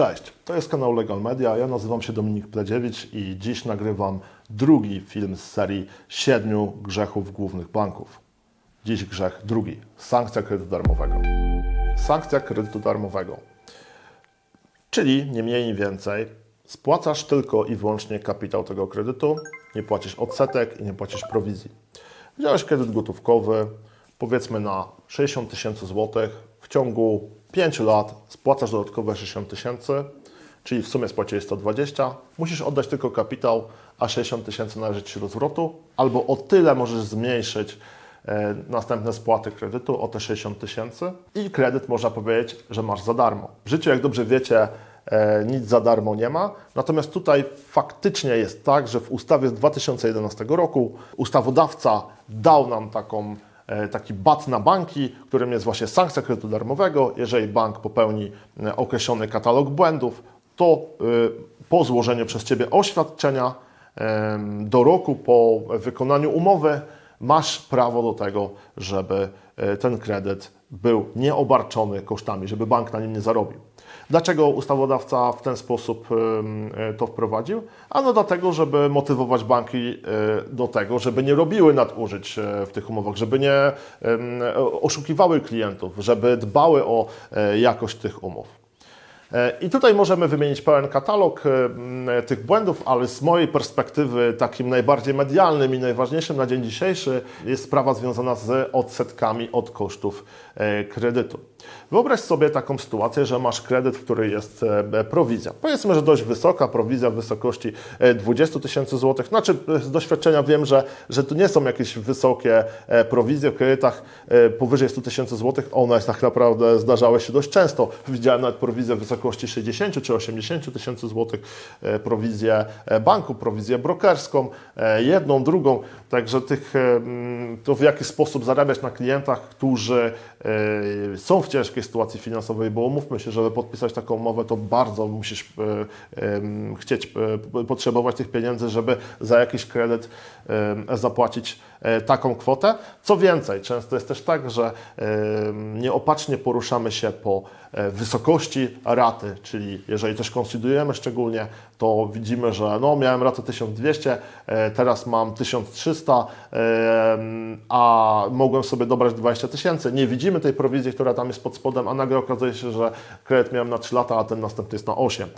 Cześć, to jest kanał Legal Media. Ja nazywam się Dominik Pledziewicz i dziś nagrywam drugi film z serii siedmiu grzechów głównych banków. Dziś grzech drugi sankcja kredytu darmowego. Sankcja kredytu darmowego, czyli nie mniej, nie więcej, spłacasz tylko i wyłącznie kapitał tego kredytu, nie płacisz odsetek i nie płacisz prowizji. Wziąłeś kredyt gotówkowy, powiedzmy na 60 tysięcy złotych, w ciągu 5 lat spłacasz dodatkowe 60 tysięcy, czyli w sumie spłaciłeś 120, musisz oddać tylko kapitał, a 60 tysięcy należy Ci do zwrotu, albo o tyle możesz zmniejszyć e, następne spłaty kredytu o te 60 tysięcy i kredyt można powiedzieć, że masz za darmo. W życiu, jak dobrze wiecie, e, nic za darmo nie ma, natomiast tutaj faktycznie jest tak, że w ustawie z 2011 roku ustawodawca dał nam taką taki bat na banki, którym jest właśnie sankcja kredytu darmowego. Jeżeli bank popełni e, określony katalog błędów, to e, po złożeniu przez Ciebie oświadczenia do roku po wykonaniu umowy masz prawo do tego, żeby e, ten kredyt był nieobarczony kosztami, żeby bank na nim nie zarobił. Dlaczego ustawodawca w ten sposób e, to wprowadził? Ano dlatego, żeby motywować banki e, do tego, żeby nie robiły nadużyć e, w tych umowach, żeby nie oszukiwały klientów, żeby dbały o jakość tych umów. E, I tutaj możemy wymienić pełen katalog e, tych błędów, ale z mojej perspektywy takim najbardziej medialnym i najważniejszym na dzień dzisiejszy jest sprawa związana z odsetkami od kosztów e, kredytu. Wyobraź sobie taką sytuację, że masz kredyt, w której jest prowizja. Powiedzmy, że dość wysoka prowizja w wysokości e, 20 tysięcy złotych. Znaczy z doświadczenia wiem, że, że to nie są jakieś wysokie prowizje w kredytach powyżej 100 tysięcy złotych. One tak naprawdę zdarzały się dość często. Widziałem nawet prowizję w wysokości 60 czy 80 tysięcy złotych, e, prowizję e, banku, prowizję brokerską, e, jedną, drugą. Także tych, mm, to w jaki sposób zarabiać na klientach, którzy są w ciężkiej sytuacji finansowej, bo umówmy się, żeby podpisać taką umowę, to bardzo musisz chcieć, potrzebować tych pieniędzy, żeby za jakiś kredyt zapłacić taką kwotę. Co więcej, często jest też tak, że nieopatrznie poruszamy się po wysokości raty, czyli jeżeli też konsolidujemy szczególnie, to widzimy, że no, miałem ratę 1200, e, teraz mam 1300, em, a mogłem sobie dobrać 20 tysięcy. Nie widzimy tej prowizji, która tam jest pod spodem, a nagle okazuje się, że kredyt miałem na 3 lata, a ten następny jest na 8.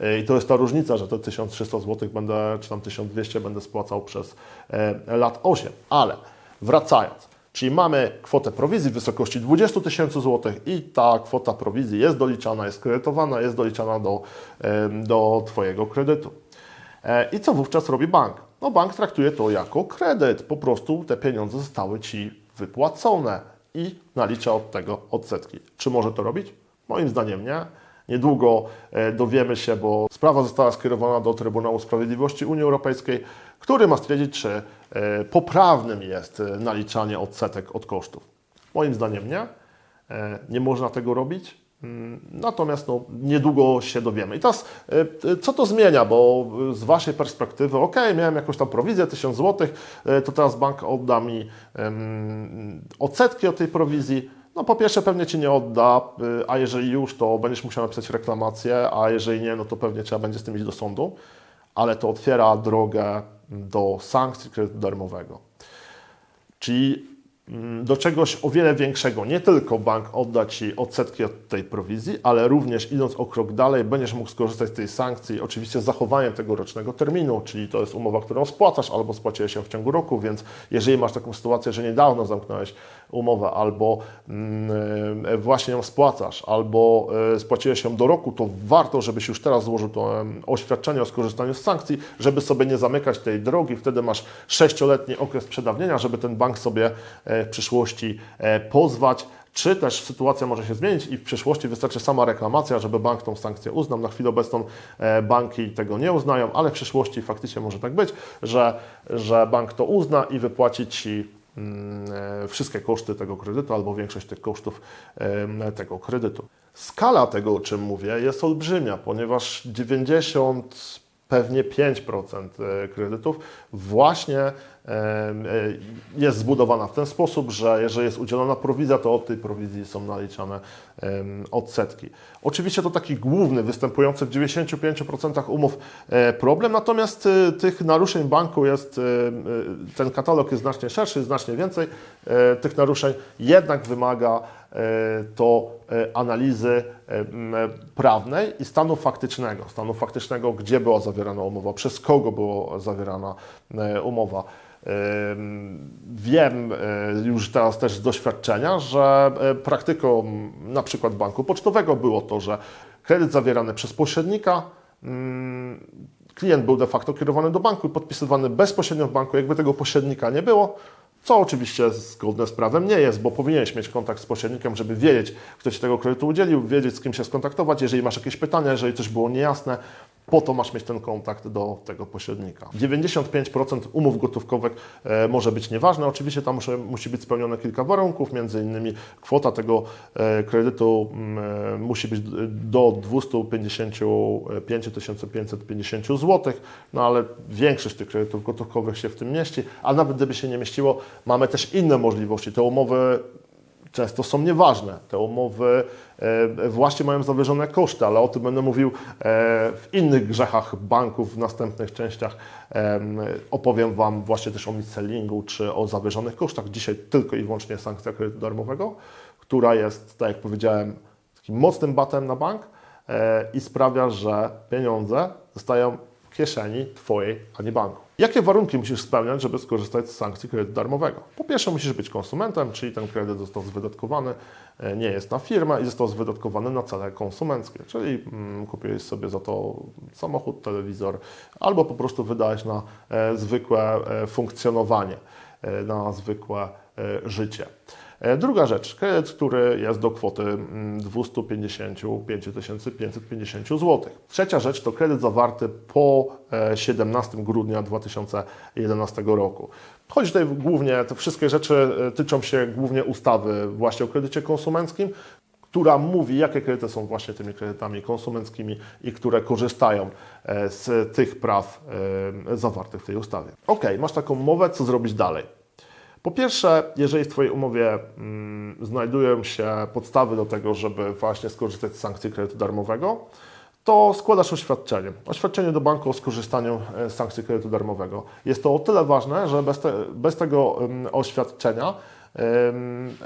E, I to jest ta różnica, że te 1300 zł będę, czy tam 1200 będę spłacał przez e, lat 8. Ale wracając, czyli mamy kwotę prowizji w wysokości 20 tysięcy złotych i ta kwota prowizji jest doliczana, jest kredytowana, jest doliczana do, do Twojego kredytu. E, I co wówczas robi bank? No bank traktuje to jako kredyt. Po prostu te pieniądze zostały Ci wypłacone i nalicza od tego odsetki. Czy może to robić? Moim zdaniem nie. Niedługo e, dowiemy się, bo sprawa została skierowana do Trybunału Sprawiedliwości Unii Europejskiej, który ma stwierdzić, czy e, poprawnym jest e, naliczanie odsetek od kosztów. Moim zdaniem nie. Nie można tego robić. Mm, Natomiast no, niedługo się dowiemy. I teraz, co to zmienia? Bo z Waszej perspektywy, ok, miałem jakąś tam prowizję, 1000 zł, to teraz bank odda mi odsetki od tej prowizji. No po pierwsze pewnie Ci nie odda, y, a jeżeli już, to będziesz musiał napisać reklamację, a jeżeli nie, no to pewnie trzeba będzie z tym iść do sądu. Ale to otwiera drogę do sankcji kredytu darmowego. Czyli mm, do czegoś o wiele większego. Nie tylko bank odda Ci odsetki od tej prowizji, ale również idąc o krok dalej, będziesz mógł skorzystać z tej sankcji, oczywiście z zachowaniem tego rocznego terminu, czyli to jest umowa, którą spłacasz albo spłaciłeś się w ciągu roku, więc jeżeli masz taką sytuację, że niedawno zamknąłeś umowę albo mm, e, właśnie ją spłacasz, albo e, spłaciłeś ją do roku, to warto, żebyś już teraz złożył to oświadczenie o skorzystaniu z sankcji, żeby sobie nie zamykać tej drogi. Wtedy masz sześcioletni okres przedawnienia, żeby ten bank sobie e, w przyszłości pozwać. Czy też sytuacja może się zmienić i w przyszłości wystarczy sama reklamacja, żeby bank tą sankcję uznał. Na chwilę obecną banki tego nie uznają, ale w przyszłości faktycznie może tak być, że, że bank to uzna i wypłaci Ci wszystkie koszty tego kredytu albo większość tych kosztów tego kredytu. Skala tego, o czym mówię, jest olbrzymia, ponieważ 90% pewnie 5% e, kredytów właśnie e, e, jest zbudowana w ten sposób, że jeżeli jest udzielona prowizja, to od tej prowizji są naliczane odsetki. Oczywiście to taki główny, występujący w 95% umów e, problem, natomiast e, tych naruszeń banku jest, e, e, ten katalog jest znacznie szerszy, znacznie więcej e, tych naruszeń, jednak wymaga e, to e, analizy e, prawnej i stanu faktycznego. Stanu faktycznego, gdzie była zawierana umowa, przez kogo była zawierana e, umowa. Em, Wiem e, już teraz też z doświadczenia, że e, praktyką na przykład banku pocztowego było to, że kredyt zawierany przez pośrednika, mm, klient był de facto kierowany do banku i podpisywany bezpośrednio w banku, jakby tego pośrednika nie było, co oczywiście zgodne z prawem nie jest, bo powinieneś mieć kontakt z pośrednikiem, żeby wiedzieć, kto Ci tego kredytu udzielił, wiedzieć, z kim się skontaktować, jeżeli masz jakieś pytania, jeżeli coś było niejasne, po to masz mieć ten kontakt do tego pośrednika. 95% umów gotówkowych e, może być nieważne. Oczywiście tam musi, musi być spełnione kilka warunków, między innymi kwota tego e, kredytu mm, e, musi być do 255 550 zł, no ale większość tych kredytów gotówkowych się w tym mieści, a nawet gdyby się nie mieściło, mamy też inne możliwości. Te umowy często są nieważne. Te umowy e, właśnie mają zawyżone koszty, ale o tym będę mówił e, w innych grzechach banków w następnych częściach. Em, Opowiem Wam właśnie też o mis-sellingu czy o zawyżonych kosztach. Dzisiaj tylko i wyłącznie sankcja kredytu darmowego, która jest, tak jak powiedziałem, takim mocnym batem na bank e, i sprawia, że pieniądze zostają w kieszeni Twojej, a nie banku. Jakie warunki musisz spełniać, żeby skorzystać z sankcji kredytu darmowego? Po pierwsze, musisz być konsumentem, czyli ten kredyt został wydatkowany, e, nie jest na firmę i został wydatkowany na cele konsumenckie, czyli mm, kupiłeś sobie za to samochód, telewizor, albo po prostu wydałeś na e, zwykłe e, funkcjonowanie, na zwykłe życie. E, Druga rzecz, kredyt, który jest do kwoty mm, 255 550 zł. Trzecia rzecz to kredyt zawarty po e, 17 grudnia 2011 roku. Chodzi tutaj głównie, te wszystkie rzeczy e, tyczą się głównie ustawy właśnie o kredycie konsumenckim, która mówi, jakie kredyty są właśnie tymi kredytami konsumenckimi i które korzystają e, z tych praw e, zawartych w tej ustawie. Ok, masz taką umowę, co zrobić dalej? Po pierwsze, jeżeli w Twojej umowie mm, znajdują się podstawy do tego, żeby właśnie skorzystać z sankcji kredytu darmowego, to składasz oświadczenie. Oświadczenie do banku o skorzystaniu e, z sankcji kredytu darmowego. Jest to o tyle ważne, że bez, te, bez tego mm, oświadczenia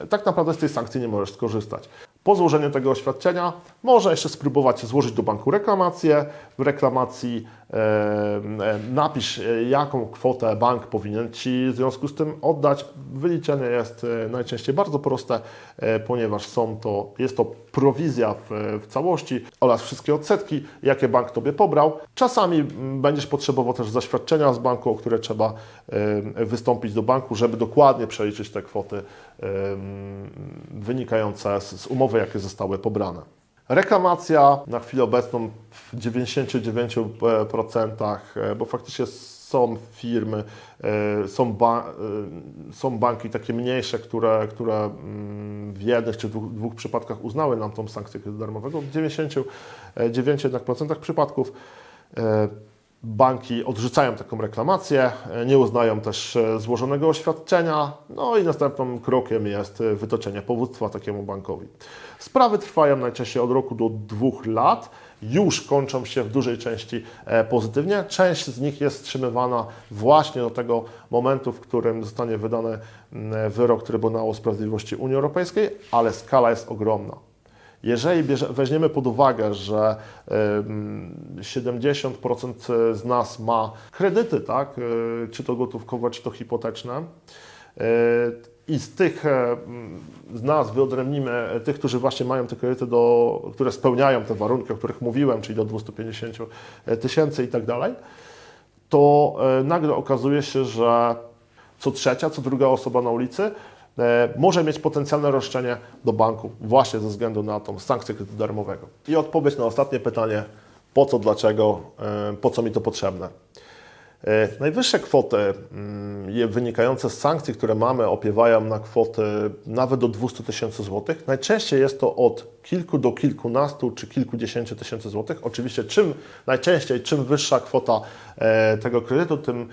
tak naprawdę z tej sankcji nie możesz skorzystać. Po złożeniu tego oświadczenia można jeszcze spróbować złożyć do banku reklamację. W reklamacji em, em, napisz, e, jaką kwotę bank powinien Ci w związku z tym oddać. Wyliczenie jest e, najczęściej bardzo proste, e, ponieważ są to, jest to prowizja w, w całości oraz wszystkie odsetki, jakie bank Tobie pobrał. Czasami mm, będziesz potrzebował też zaświadczenia z banku, o które trzeba em, wystąpić do banku, żeby dokładnie przeliczyć te kwoty wynikające z, z umowy, jakie zostały pobrane. Reklamacja na chwilę obecną w 99%, e, bo faktycznie są firmy, e, są, ba, e, są banki takie mniejsze, które, które mm, w jednych czy dwóch, dwóch przypadkach uznały nam tą sankcję darmowego. W 99% jednak procentach przypadków e, banki odrzucają taką reklamację, nie uznają też e, złożonego oświadczenia, no i następnym krokiem jest e, wytoczenie powództwa takiemu bankowi. Sprawy trwają najczęściej od roku do dwóch lat, już kończą się w dużej części e, pozytywnie. Część z nich jest wstrzymywana właśnie do tego momentu, w którym zostanie wydany mm, wyrok Trybunału Sprawiedliwości Unii Europejskiej, ale skala jest ogromna. Jeżeli bierze, weźmiemy pod uwagę, że em, 70% z nas ma kredyty, tak, e, czy to gotówkowe, czy to hipoteczne, e, i z tych e, z nas wyodrębnimy tych, którzy właśnie mają te kredyty, do, które spełniają te warunki, o których mówiłem, czyli do 250 tysięcy i tak dalej, to nagle okazuje się, że co trzecia, co druga osoba na ulicy może mieć potencjalne roszczenie do banku właśnie ze względu na tą sankcję kredytu darmowego. I odpowiedź na ostatnie pytanie, po co, dlaczego, e, po co mi to potrzebne. E, Najwyższe kwoty mm, wynikające z sankcji, które mamy, opiewają na kwoty nawet do 200 tysięcy złotych. Najczęściej jest to od kilku do kilkunastu czy kilkudziesięciu tysięcy złotych. Oczywiście czym najczęściej, czym wyższa kwota e, tego kredytu, tym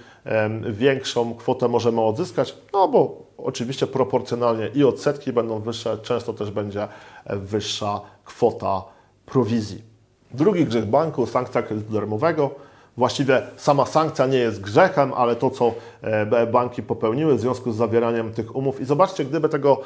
większą kwotę możemy odzyskać, no bo oczywiście proporcjonalnie i odsetki będą wyższe, często też będzie wyższa kwota prowizji. Drugi grzech banku, sankcja kredytu darmowego. Właściwie sama sankcja nie jest grzechem, ale to, co e, banki popełniły w związku z zawieraniem tych umów. I zobaczcie, gdyby tego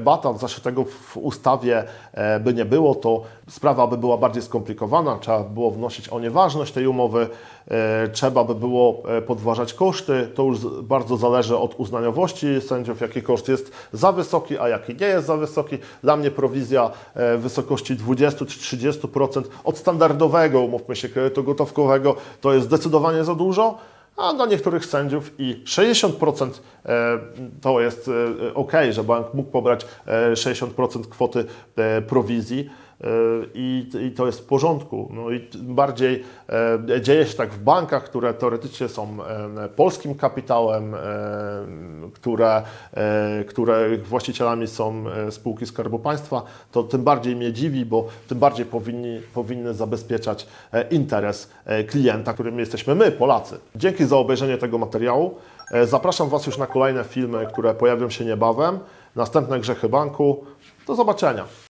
bata zaszytego w ustawie e, by nie było, to sprawa by była bardziej skomplikowana. Trzeba by było wnosić o nieważność tej umowy, e, trzeba by było podważać koszty. To już bardzo zależy od uznaniowości sędziów, jaki koszt jest za wysoki, a jaki nie jest za wysoki. Dla mnie prowizja w wysokości 20 czy 30% od standardowego, umówmy się, kredytu gotówkowego to jest zdecydowanie za dużo. A dla niektórych sędziów i 60% e, to jest ok, że bank mógł pobrać e, 60% kwoty e, prowizji e, i, i to jest w porządku. No i bardziej e, dzieje się tak w bankach, które teoretycznie są e, polskim kapitałem, e, które, e, które właścicielami są e, spółki Skarbu Państwa, to tym bardziej mnie dziwi, bo tym bardziej powinni, powinny zabezpieczać e, interes e, klienta, którym jesteśmy my, Polacy. Dzięki za obejrzenie tego materiału. E, Zapraszam Was już na kolejne filmy, które pojawią się niebawem. Następne grzechy banku. Do zobaczenia.